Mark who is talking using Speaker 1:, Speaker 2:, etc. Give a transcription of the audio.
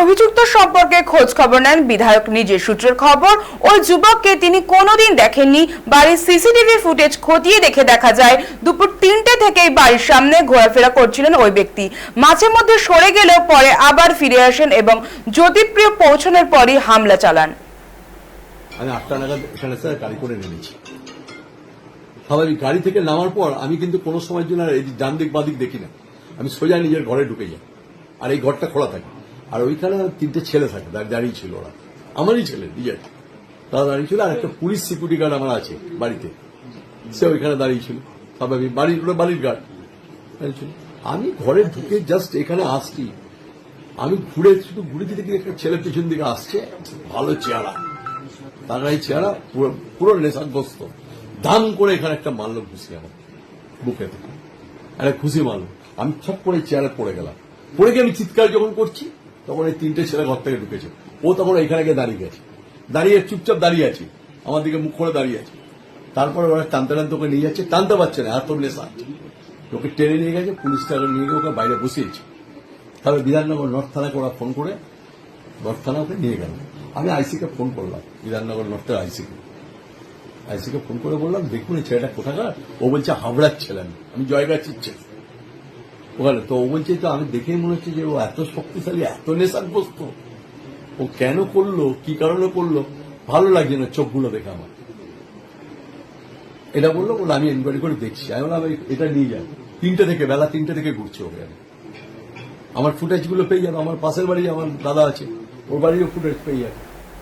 Speaker 1: অভিযুক্ত সম্পর্কে খোঁজ খবর নেন বিধায়ক নিজের সূত্রের খবর। ওই যুবককে তিনি কোনোদিন দেখেননি। বাড়ির সিসিটিভি ফুটেজ খতিয়ে দেখে দেখা যায়, দুপুর তিনটে থেকেই বাড়ির সামনে ঘোরাফেরা করছিলেন ওই ব্যক্তি। মাঝে মধ্যে সরে গেলেও পরে আবার ফিরে আসেন এবং জ্যোতিপ্রিয় পৌঁছানোর পরই হামলা চালান।
Speaker 2: আমি আটটা নাগাদ এখানে স্যার গাড়ি করে নেমেছি। স্বাভাবিক গাড়ি থেকে নামার পর আমি কিন্তু কোনো সময়ের জন্য আর এই ডান দিক বাদিক দেখি না। আমি সোজা নিজের ঘরে ঢুকে যাই। আর এই ঘরটা খোলা থাকে। আর ওইখানে তিনটে ছেলে থাকে, দাঁড়িয়ে ছিল ওরা। আমারই ছেলে নিজের তারা দাঁড়িয়ে ছিল, আর একটা পুলিশ সিকিউরিটি গার্ড আমার আছে বাড়িতে। সে ওইখানে দাঁড়িয়ে ছিল। স্বাভাবিক বাড়ির ওটা বাড়ির গার্ড। দাঁড়িয়ে ছিল। আমি ঘরে ঢুকে জাস্ট এখানে আসছি। আমি ঘুরে শুধু ঘুরে দিতে গিয়ে একটা ছেলে পেছন দিকে আসছে, ভালো চেহারা। তার এই চেহারা পুরো নেশাগ্রস্ত। দাম করে এখানে একটা মারলো ঘুষি আমার বুকেতে একটা খুশি মারলো। আমি ছপ করে চেয়ারে পড়ে গেলাম। পড়ে গিয়ে আমি চিৎকার যখন করছি তখন এই তিনটে ছেলে ঘর থেকে ঢুকেছে। ও তখন এখানে গিয়ে দাঁড়িয়ে গেছে। দাঁড়িয়ে চুপচাপ দাঁড়িয়ে আছে। আমার দিকে মুখ করে দাঁড়িয়ে আছে। তারপরে ওরা টানতে টানতে ওকে নিয়ে যাচ্ছে। টানতে পারছে না, এত নেশা। ওকে টেনে নিয়ে গেছে, পুলিশ তাকে নিয়ে গিয়ে ওকে বাইরে বসিয়েছে। তারপরে বিধাননগর নর্থ থানাকে ওরা ফোন করে, নর্থ থানা ওকে নিয়ে গেল। আমি আইসিকে ফোন করলাম, বিধাননগর নর্থের আইসিকে। আইসিকে ফোন করে বললাম, দেখুন, এই ছেলেটা কোথাকার? ও বলছে হাবড়ার ছেলে আমি। আমি জয়গাছির ছেলে। ওখানে তো ও বলছে তো আমি দেখেই মনে হচ্ছে যে ও এত শক্তিশালী, এত নেশাগ্রস্ত। ও কেন করল? কি কারণে করল? ভালো লাগছে না চোখগুলো দেখে আমার। এটা বলল বলে আমি এনকোয়ারি করে দেখছি। আমি বললাম এটা নিয়ে যান তিনটে থেকে, বেলা তিনটে থেকে ঘুরছে ওকে আমি। আমার ফুটেজগুলো পেয়ে যাবে, আমার পাশের বাড়ি আমার দাদা আছে, ওর বাড়িও ফুটেজ পেয়ে যাবে।